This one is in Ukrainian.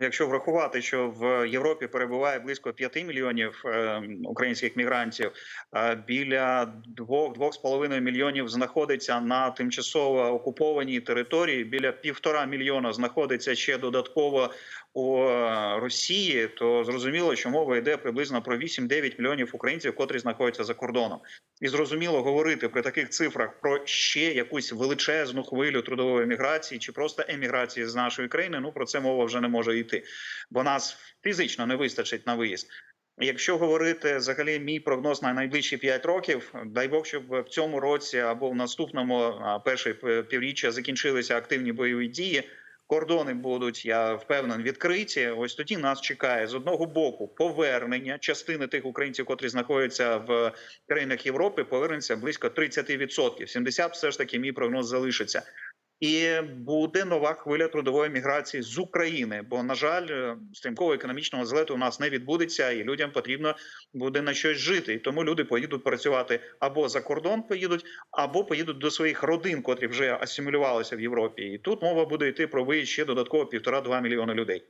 Якщо врахувати, що в Європі перебуває близько 5 мільйонів е, українських мігрантів, е, біля 2-2,5 мільйонів знаходиться на тимчасово окупованій території, біля півтора мільйона знаходиться ще додатково у Росії, то зрозуміло, що мова йде приблизно про 8-9 мільйонів українців, котрі знаходяться за кордоном. І зрозуміло говорити при таких цифрах про ще якусь величезну хвилю трудової міграції чи просто еміграції з нашої країни. Ну про це мова вже не може йти, бо нас фізично не вистачить на виїзд. Якщо говорити взагалі мій прогноз на найближчі 5 років, дай Бог, щоб в цьому році або в наступному перше півріччя закінчилися активні бойові дії. Кордони будуть, я впевнений, відкриті. Ось тоді нас чекає з одного боку повернення частини тих українців, котрі знаходяться в країнах Європи, повернеться близько 30%. 70% все ж таки мій прогноз залишиться. І буде нова хвиля трудової міграції з України. Бо, на жаль, е, стрімкого економічного злету у нас не відбудеться, і людям потрібно буде на щось жити. І тому люди поїдуть працювати або за кордон, поїдуть, або поїдуть до своїх родин, котрі вже асимілювалися в Європі. І тут мова буде йти про виїзд ще додатково півтора-два мільйони людей.